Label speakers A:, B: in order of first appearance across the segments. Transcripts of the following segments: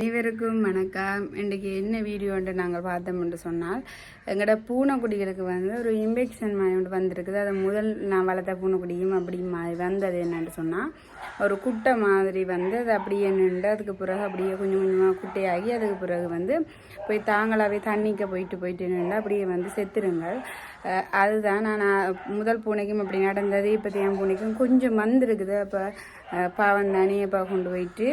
A: அனைவருக்கும் வணக்கம். இன்றைக்கு என்ன வீடியோன்ட்டு நாங்கள் பார்த்தோம்னு சொன்னால் எங்களோட பூனைக்குடிகளுக்கு வந்து ஒரு இன்ஃபெக்ஷன் மாதிரி ஒன்று வந்திருக்குது. அது முதல் நான் வளர்த்த பூனைக்குடியும் அப்படி மாதிரி வந்தது என்னென்னு சொன்னால் ஒரு குட்டை மாதிரி வந்து அது அப்படியே நின்று அதுக்கு பிறகு அப்படியே கொஞ்சம் கொஞ்சமாக குட்டையாகி அதுக்கு பிறகு வந்து போய் தாங்களாகவே தண்ணிக்க போயிட்டு போயிட்டு நின்று அப்படியே வந்து செத்துருங்கள். அதுதான் நான் நான் முதல் பூனைக்கும் அப்படி நடந்தது. இப்போ என் பூனைக்கும் கொஞ்சம் வந்திருக்குது. அப்போ பாவம் தானே இப்போ கொண்டு போயிட்டு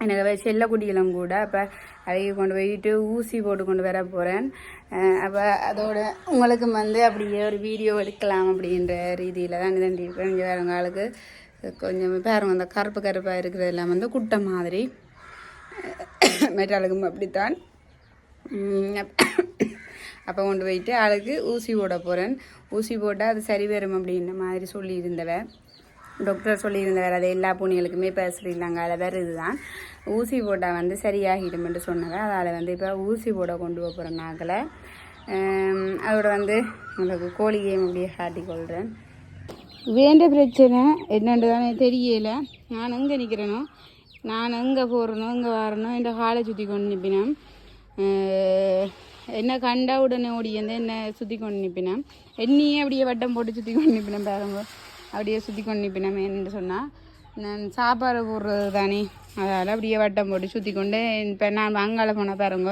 A: எனக்கு செல்ல செல்லக்குடியெல்லாம் கூட அப்போ அழகி கொண்டு போயிட்டு ஊசி போட்டு கொண்டு வர போகிறேன் அப்போ அதோட உங்களுக்கு வந்து அப்படியே ஒரு வீடியோ எடுக்கலாம் அப்படின்ற ரீதியில் தான் நிதண்டிருக்கேன் இங்கே வேறவங்க ஆளுக்கு கொஞ்சம் பாருங்க அந்த கருப்பு கருப்பாக இருக்கிறதெல்லாம் வந்து குட்டை மாதிரி. மெட்டாளுக்கும் அப்படித்தான். அப்போ கொண்டு போயிட்டு ஆளுக்கு ஊசி போட போகிறேன் ஊசி போட்டால் அது சரி வரும் அப்படின்ற மாதிரி சொல்லியிருந்தவன் டாக்டர் சொல்லியிருந்தவர் அது எல்லா பூனைகளுக்குமே இப்போ அதை வேறு இதுதான். ஊசி போட்டால் வந்து சரியாகிடும்னு சொன்னவன் அதால் வந்து இப்போ ஊசி போட கொண்டு போகிற நாக்கில் நாக்களை அதோட வந்து உங்களுக்கு கோழியை அப்படியே காட்டி கொள்கிறேன் வேண்ட பிரச்சனை என்னென்று தானே தெரியல. நான் எங்கே நிற்கிறேனோ நான் எங்கே போகிறனோ இங்கே வரணும் இந்த காலை சுற்றி கொண்டு நிற்பினேன் என்ன கண்டா உடனே ஓடி வந்து என்ன சுற்றி கொண்டு நிற்பினேன் என்னையே அப்படியே வட்டம் போட்டு சுற்றி கொண்டு நிற்பினேன் பாருங்க. அப்படியே சுற்றி கொண்டு இப்போ நம்ம என்ன சொன்னால் நான் சாப்பாடு போடுறது தானே. அதால் அப்படியே வட்டம் போட்டு சுற்றி கொண்டு இப்போ நான் அங்கால போனால் பாருங்க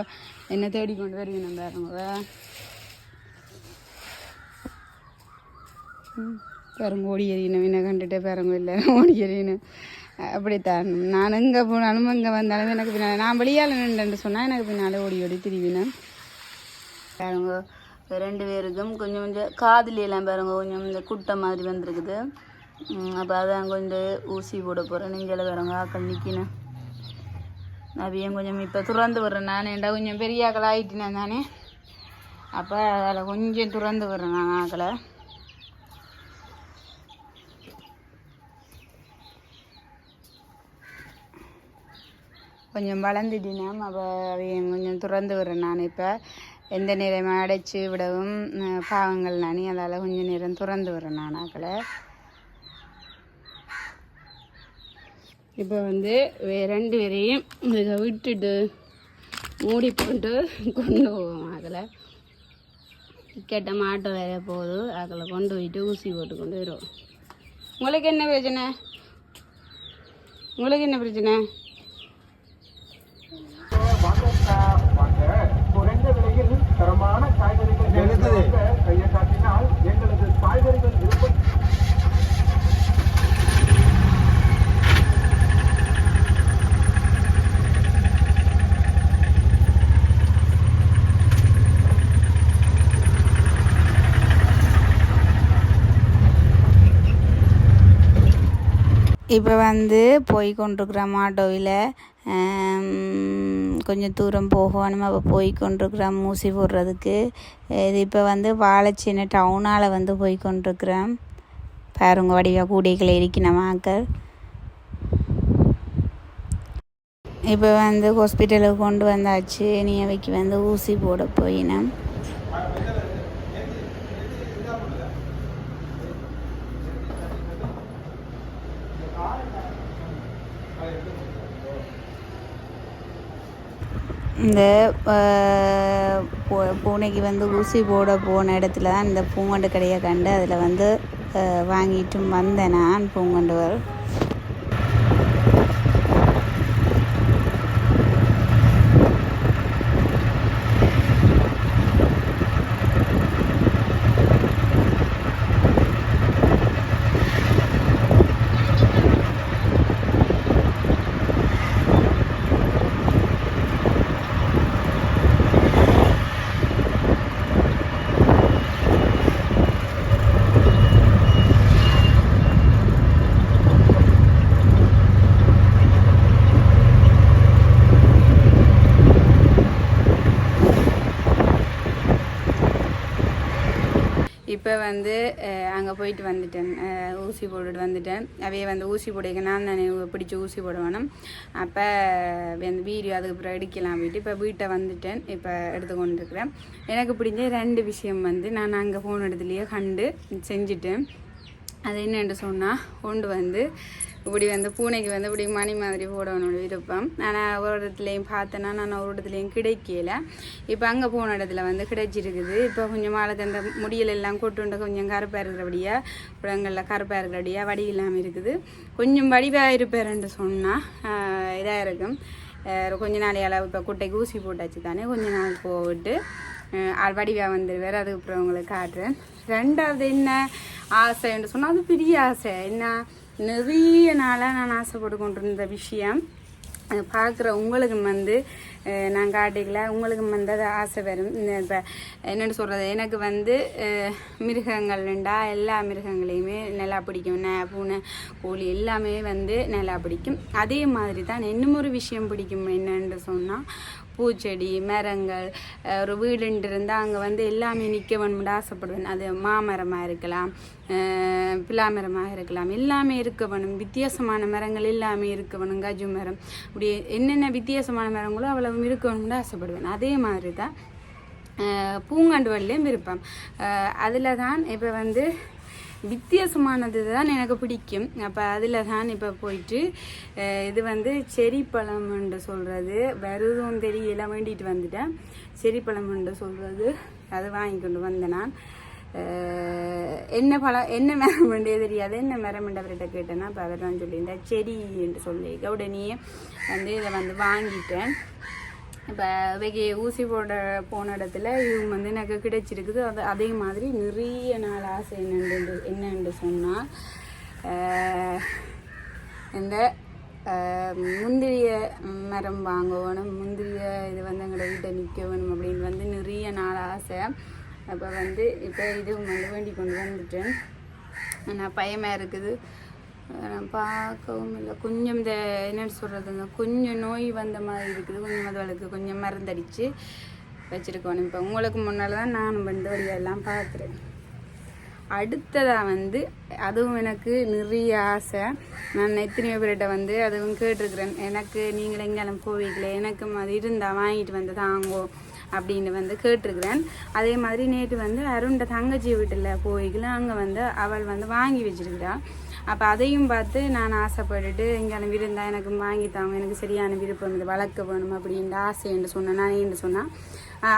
A: என்ன தேடிக்கொண்டு வருவேன் பாருங்க. பாருங்க ஓடி எறியணும். என்ன கண்டுட்டே பாருங்க இல்லை ஓடி எறியணும். அப்படித்தான் நான் எங்கே போனாலும் இங்கே வந்தாலும் எனக்கு பின்னால் நான் வெளியால் நின்றுன்னு சொன்னால் எனக்கு பின்னால் ஓடி ஓடி திரிவினேன் பாருங்க ரெண்டு பேருக்கும் கொஞ்சம் கொஞ்சம் காதுல பாருங்க கொஞ்சம் இந்த குட்டை மாதிரி வந்திருக்குது. அப்போ அதான் கொஞ்சம் ஊசி போட போகிறேன் நீங்கள் பாருங்க ஆக்கள் நிற்கினேன் அவையும் கொஞ்சம் இப்போ துறந்து விடுறேன் நான். ஏண்டா கொஞ்சம் பெரிய ஆக்கள் ஆகிட்டினேன் தானே? அப்போ அதில் கொஞ்சம் துறந்து விடுறேன் நான் ஆக்களை. கொஞ்சம் வளர்ந்துட்டினா அப்போ அவையும் கொஞ்சம் துறந்து விடுறேன் நான் இப்போ. எந்த நேரம் அடைச்சி விடவும் பாவங்கள் நானே அதால் கொஞ்சம் நேரம் துறந்து விடுறேன் நான் ஆக்களை இப்போ வந்து வே- ரெண்டு பேரையும் இதை விட்டுட்டு மூடி போட்டு கொண்டு போவோம் அதில் கெட்ட மாட்டை வேற போகுது அதில் கொண்டு போயிட்டு ஊசி போட்டு கொண்டு வருவோம். உங்களுக்கு என்ன பிரச்சனை? உங்களுக்கு என்ன பிரச்சனை?
B: தரமான காய்கறிகள் கையை காட்டினால் எங்களது காய்கறிகள்
A: இப்போ வந்து போய் கொண்டிருக்கிற ஆட்டோவில் கொஞ்சம் தூரம் போகணும். அப்போ போய் கொண்டிருக்கிறோம் ஊசி போடுறதுக்கு. இது இப்போ வந்து வாழைச்சின்ன டவுனால் வந்து போய் கொண்டிருக்கிறோம் பாருங்க வடிவா கூடைகளை இருக்கணும் மாக்கள் இப்போ வந்து ஹாஸ்பிட்டலுக்கு கொண்டு வந்தாச்சு. நீ அவைக்கு வந்து ஊசி போட போயினேன் இந்த பூ- பூனைக்கு வந்து ஊசி போட போன இடத்துல தான் இந்த பூங்கொண்டு கடையை கண்டு அதில் வந்து வாங்கிட்டு வாங்கிட்டும் வந்தேன் நான் பூங்கொண்டு வர இப்போ வந்து அங்கே போயிட்டு வந்துட்டேன். ஊசி போட்டுட்டு வந்துட்டேன். அவையே வந்து ஊசி போடுங்க நான் தானே பிடிச்சி ஊசி போடுவேணும் அப்போ அந்த வீடியோ அதுக்கு அப்புறம் எடுக்கலாம் போயிட்டு இப்போ வீட்டை வந்துட்டேன். இப்போ எடுத்து கொண்டு இருக்கிறேன் எனக்கு பிடிச்ச ரெண்டு விஷயம் வந்து நான் அங்கே ஃபோன் இடத்துலையே கண்டு செஞ்சுட்டேன் அது என்னென்று சொன்னால் கொண்டு வந்து இப்படி வந்து பூனைக்கு வந்து இப்படி மணி மாதிரி போடணும்னு விருப்பம். ஆனால் ஒரு இடத்துலையும் பார்த்தேன்னா நான் ஒரு இடத்துலையும் கிடைக்கல. இப்போ அங்கே போன இடத்துல வந்து கிடைச்சிருக்குது. இப்போ கொஞ்சம் மாளுக்கு தந்த முடியலெல்லாம் கொட்டுண்டு கொஞ்சம் கருப்பாக இருக்கிறபடியா புறங்களில் கருப்பாக இருக்கிறபடியா வடி இல்லாமல் இருக்குது. கொஞ்சம் வடிவாக இருப்பாருன்னு சொன்னால் இதாக இருக்கும். கொஞ்ச நாள் அளவு இப்போ குட்டைக்கு ஊசி போட்டாச்சு தானே கொஞ்ச நாள் போட்டு வடிவாக வந்துடுவார் அதுக்கப்புறம் உங்களுக்கு காட்டுறேன். ரெண்டாவது என்ன ஆசைன்னு சொன்னால் அது பெரிய ஆசை. என்ன நிறைய நாளாக நான் ஆசைப்பட்டு கொண்டிருந்த விஷயம். பார்க்குற உங்களுக்கு வந்து நான் காட்டிக்கல உங்களுக்கு வந்து அது ஆசை வரும். இப்போ என்னென்னு சொல்கிறது எனக்கு வந்து மிருகங்கள் மிருகங்கள்ண்டா எல்லா மிருகங்களையுமே நல்லா பிடிக்கும். நே பூனை கோழி எல்லாமே வந்து நல்லா பிடிக்கும். அதே மாதிரி தான் இன்னும் ஒரு விஷயம் பிடிக்கும். என்னன்னு சொன்னால் பூச்செடி மரங்கள் ஒரு வீடுன்ட்டு இருந்தால் அங்கே வந்து எல்லாமே நிற்க வேணும்னு ஆசைப்படுவேன். அது மாமரமாக இருக்கலாம் பிலாமரமாக இருக்கலாம். எல்லாமே இருக்க வேணும். வித்தியாசமான மரங்கள் எல்லாமே இருக்க வேணும். கஜு மரம். இப்படி என்னென்ன வித்தியாசமான மரங்களோ அவ்வளவு இருக்க வேணும்னு ஆசைப்படுவேன். அதே மாதிரி தான் பூங்காண்டு வழியிலையும் விருப்பம். அதில் தான் இப்போ வந்து வித்தியாசமானது தான் எனக்கு பிடிக்கும். அப்போ அதில் தான் இப்போ போயிட்டு இது வந்து செரி பழம்னு சொல்கிறது வருதும் தெரியல வேண்டிட்டு வந்துட்டேன். செரி பழம்னு சொல்கிறது அது வாங்கி கொண்டு வந்தேன் நான். என்ன பழம் என்ன மரம் வேண்டியது தெரியாது. என்ன மரம் அவர்கிட்ட கேட்டேன்னா இப்போ அவர் தான் சொல்லியிருந்தேன் செடி என்று சொல்லி. உடனே வந்து இதை வந்து வாங்கிட்டேன். இப்போ வெகி ஊசி போட போன இடத்துல இவங்க வந்து எனக்கு கிடைச்சிருக்குது. அது அதே மாதிரி நிறைய நாள் ஆசை என்னென்று என்னென்று சொன்னால் இந்த முந்திரிய மரம் வாங்கணும் முந்திரிய இது வந்து எங்களோட வீட்டை நிற்க வேணும் அப்படின்னு வந்து நிறைய நாள் ஆசை. அப்போ வந்து இப்போ இது வந்து வேண்டி கொண்டு வந்துட்டேன். நான் பயமாக இருக்குது. பார்க்கவும் இல்லை கொஞ்சம் இந்த என்னென்னு சொல்கிறதுங்க கொஞ்சம் நோய் வந்த மாதிரி இருக்குது. கொஞ்சம் அதுகளுக்கு கொஞ்சம் மருந்தடித்து வச்சுருக்கணும் இப்போ உங்களுக்கு முன்னால் தான் நானும் வந்து வழியெல்லாம் பார்க்குறேன். அடுத்ததாக வந்து அதுவும் எனக்கு நிறைய ஆசை. நான் எத்தனையோ பேர்கிட்ட வந்து அதுவும் கேட்டிருக்கிறேன். எனக்கு நீங்கள் எங்கேயும் போவீங்களே எனக்கும் அது இருந்தால் வாங்கிட்டு வந்து தாங்கோ அப்படின்னு வந்து கேட்டிருக்கிறேன். அதே மாதிரி நேற்று வந்து அருண்ட தங்கச்சி வீட்டில் போய்க்கல. அங்கே வந்து அவள் வந்து வாங்கி வச்சிருக்கிறாள் அப்போ அதையும் பார்த்து நான் ஆசைப்பட்டுட்டு இங்கே விருந்தா எனக்கு வாங்கி தாங்க எனக்கு சரியான விருப்பம் இது வளர்க்க வேணும் அப்படின்ற ஆசை என்று சொன்னேன். நான் என்று சொன்னால்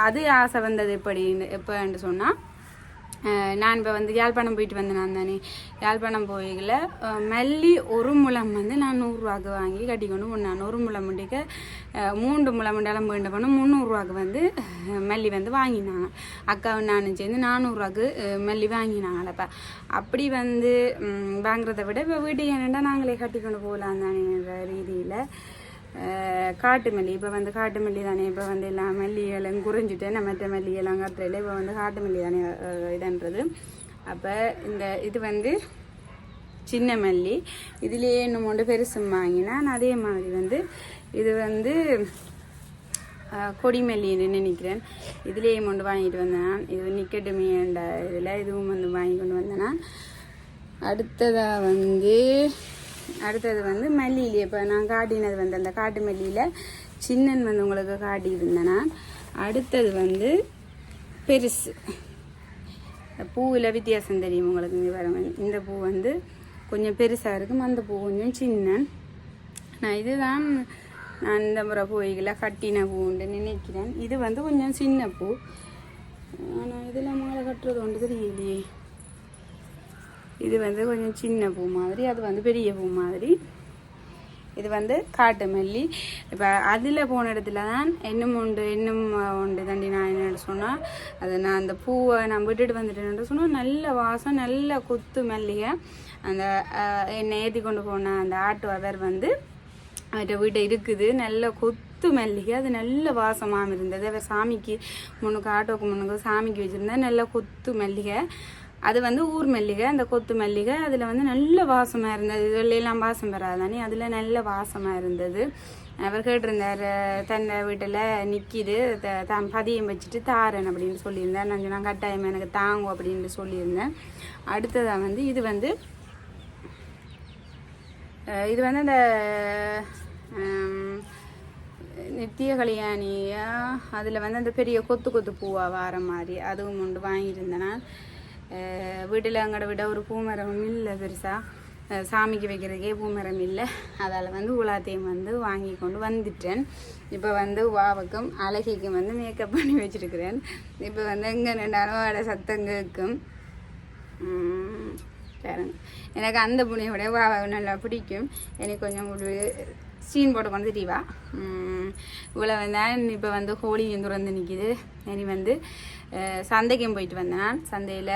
A: அது ஆசை வந்தது எப்படி எப்போன்னு சொன்னால் நான் இப்போ வந்து யாழ்ப்பாணம் போயிட்டு வந்தேன் நான் தானே. யாழ்ப்பாணம் போயில மல்லி ஒரு முழம் வந்து நான் நூறுரூவாக்கு வாங்கி கட்டிக்கொண்டு போனேன். ஒரு முழம் முடிக்க மூன்று முழம் மண்டலம் போயிட்டு போனால் முந்நூறுரூவாக்கு வந்து மல்லி வந்து வாங்கினாங்க அக்காவும் நானும் சேர்ந்து நானூறுரூவாக்கு மல்லி வாங்கினாங்க அப்படி வந்து வாங்குறதை விட இப்போ வீட்டுக்கு என்னென்னா நாங்களே கட்டிக்கொண்டு போகலாம் தானே ரீதியில் காட்டு மல்லி. இப்போ வந்து காட்டு மல்லி தானே. இப்போ வந்து எல்லாம் மல்லிகளும் குறைஞ்சிட்டு நம்ம மற்ற மல்லியெல்லாம் கட்டுறையில் இப்போ வந்து காட்டு மல்லி தானே இதுன்றது. அப்போ இந்த இது வந்து சின்ன மல்லி. இதுலேயே இன்னும் ஒன்று பெருசும் வாங்கினேன் அதே மாதிரி வந்து இது வந்து கொடிமல்லின்னு நினைக்கிறேன். இதுலேயே கொண்டு வாங்கிட்டு வந்தேன். நான். இது நிக்கட்டுமேன்ற இதில் இதுவும் வந்து வாங்கி கொண்டு வந்தேன். நான். அடுத்ததாக வந்து அடுத்தது வந்து மல்லியிலே. இப்போ நான் காட்டினது வந்து அந்த காட்டு மல்லியில் சின்னன் வந்து உங்களுக்கு காட்டியிருந்தேன். நான் அடுத்தது வந்து பெருசு. பூவில் வித்தியாசம் தெரியும் உங்களுக்கு இங்கே வர இந்த பூ வந்து கொஞ்சம் பெருசாக இருக்கும். அந்த பூ கொஞ்சம் சின்ன நான் இதுதான் நான் இந்த முறை பூவைகளை கட்டின பூண்டு நினைக்கிறேன். இது வந்து கொஞ்சம் சின்ன பூ. ஆனால் இதில் மாலை கட்டுறது ஒன்று தெரியலையே. இது வந்து கொஞ்சம் சின்ன பூ மாதிரி அது வந்து பெரிய பூ மாதிரி. இது வந்து காட்டு மல்லி. இப்போ அதில் போன இடத்துல தான் இன்னும் உண்டு இன்னும் உண்டு தண்டி நான் என்ன சொன்னால் அது நான் அந்த பூவை நான் விட்டுட்டு வந்துட்டேன்னு சொன்னால் நல்ல வாசம் நல்ல குத்து மல்லிகை. அந்த என்னை ஏற்றி கொண்டு போன அந்த ஆட்டு அவர் வந்து அவர்கிட்ட வீட்டை இருக்குது. நல்ல கொத்து மல்லிகை. அது நல்ல வாசமாக இருந்தது. அவர் சாமிக்கு முன்னுக்கு ஆட்டோக்கு முன்னுக்கு சாமிக்கு வச்சுருந்தா நல்ல கொத்து மல்லிகை. அது வந்து ஊர் மல்லிகை அந்த கொத்து மல்லிகை அதில் வந்து நல்ல வாசமாக இருந்தது. இதுலாம் எல்லாம் வாசம் தானே? அதில் நல்ல வாசமாக இருந்தது. அவர் கேட்டிருந்தார் தன்னை வீட்டில் நிற்கிது தான் பதியம் வச்சுட்டு தாரன் அப்படின்னு சொல்லியிருந்தேன் நான் சொன்னேன் கட்டாயம் எனக்கு தாங்கும் அப்படின்னு சொல்லியிருந்தேன். அடுத்ததாக வந்து இது வந்து இது வந்து அந்த நித்திய கல்யாணியா? அதில் வந்து அந்த பெரிய கொத்து கொத்து பூவாக வார மாதிரி அதுவும் உண்டு வாங்கியிருந்தேன் நான். வீட்டில் அங்கட விட ஒரு பூமரம் இல்லை பெருசாக சாமிக்கு வைக்கிறதுக்கே பூமரம் இல்லை. அதால் வந்து உலாத்தையும் வந்து வாங்கி கொண்டு வந்துட்டேன். இப்போ வந்து வாவுக்கும் அழகிக்கும் வந்து மேக்கப் பண்ணி வச்சுருக்கிறேன். இப்போ வந்து எங்கே நின்றாலும் வட சத்தம் கேட்கும் எனக்கு அந்த புனியோட வாவை நல்லா பிடிக்கும். எனக்கு கொஞ்சம் சீன் போட்டு கொண்டு திரிவா. இவ்வளோ வந்தேன் இப்போ வந்து ஹோலி துறந்து நிற்கிது இனி வந்து சந்தைக்கும் போயிட்டு வந்தேன் நான் சந்தையில்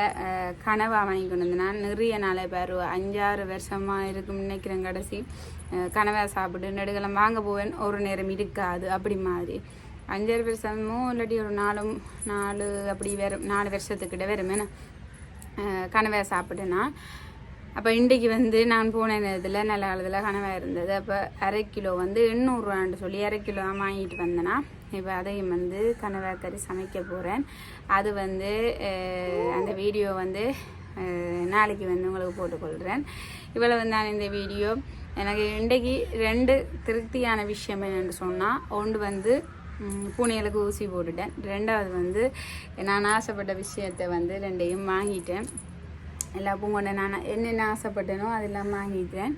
A: கனவா வாங்கி கொண்டு வந்தேன் நிறைய நாளை பேர் அஞ்சாறு வருஷமாக இருக்கும் நினைக்கிறேன் கடைசி. கனவா சாப்பிட்டு நெடுகலம் வாங்க போவேன். ஒரு நேரம் இருக்காது அப்படி மாதிரி. அஞ்சாறு வருஷமோ இல்லாட்டி ஒரு நாலும் நாலு அப்படி வெறும் நாலு வருஷத்துக்கிட்ட வரும் நான் கனவை சாப்பிட்டேன்னா. அப்போ இன்றைக்கு வந்து நான் போன நேரத்தில் நல்ல காலத்தில் கனவா இருந்தது. அப்போ அரை கிலோ வந்து எண்ணூறுரூவான்னு சொல்லி அரை கிலோ வாங்கிட்டு வந்தேன்னா இப்போ அதையும் வந்து கனவா கறி சமைக்க போகிறேன் அது வந்து அந்த வீடியோ வந்து நாளைக்கு வந்து உங்களுக்கு போட்டுக்கொள்கிறேன் இவ்வளவு தான் இந்த வீடியோ. எனக்கு இன்றைக்கு ரெண்டு திருப்தியான விஷயம் என்னென்னு சொன்னால் ஒன்று வந்து பூனைகளுக்கு ஊசி போட்டுட்டேன். ரெண்டாவது வந்து நான் ஆசைப்பட்ட விஷயத்தை வந்து ரெண்டையும் வாங்கிட்டேன். எல்லா பூங்கொண்ட நான் என்னென்ன ஆசைப்பட்டேனோ அதெல்லாம் வாங்கிக்கிறேன்.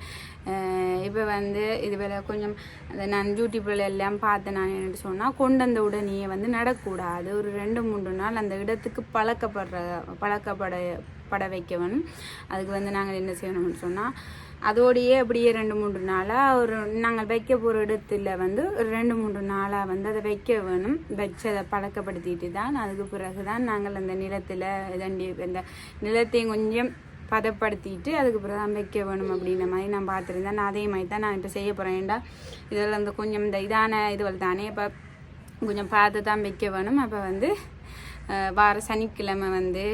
A: இப்போ வந்து இது கொஞ்சம் அந்த நான் யூடியூப்பில் எல்லாம் பார்த்தேன் நான் என்னட்டு சொன்னால் கொண்டு வந்த உடனே வந்து நடக்கூடாது ஒரு ரெண்டு மூன்று நாள் அந்த இடத்துக்கு பழக்கப்படுற பழக்கப்பட பட வைக்கவன். அதுக்கு வந்து நாங்கள் என்ன செய்யணும்னு சொன்னால் அதோடையே அப்படியே ரெண்டு மூன்று நாளாக ஒரு நாங்கள் வைக்க போகிற இடத்துல வந்து ஒரு ரெண்டு மூன்று நாளாக வந்து அதை வைக்க வேணும். வச்சு அதை பழக்கப்படுத்திட்டு தான் அதுக்கு பிறகு தான் நாங்கள் அந்த நிலத்தில் இதண்டி அந்த நிலத்தையும் கொஞ்சம் பதப்படுத்திட்டு அதுக்கு பிறகு தான் வைக்க வேணும் அப்படின்ற மாதிரி நான் பார்த்துருந்தேன். நான் அதே மாதிரி தான் நான் இப்போ செய்ய போகிறேன் ஏன்டா இதில் இந்த கொஞ்சம் இந்த இதான இதுவள் தானே இப்போ கொஞ்சம் பார்த்து தான் வைக்க வேணும். அப்போ வந்து வார சனிக்கிழமை வந்து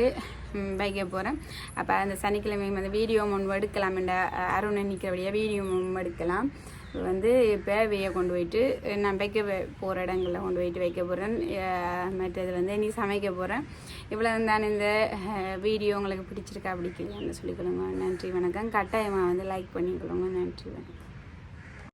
A: வைக்க போகிறேன் அப்போ அந்த சனிக்கிழமை வந்து வீடியோ முன்பு எடுக்கலாம் இந்த அருணை நிற்கிறபடியாக வீடியோ முன்பு எடுக்கலாம். வந்து இப்போ கொண்டு போயிட்டு நான் வைக்க போகிற இடங்களில் கொண்டு போயிட்டு வைக்க போகிறேன் மற்றது வந்து நீ சமைக்க போகிறேன் இவ்வளோ தான் இந்த வீடியோ உங்களுக்கு பிடிச்சிருக்கா பிடிக்கலையான்னு சொல்லிக்கொள்ளுங்க நன்றி வணக்கம். கட்டாயமாக வந்து லைக் பண்ணிக்கொள்ளுங்க. நன்றி வணக்கம்.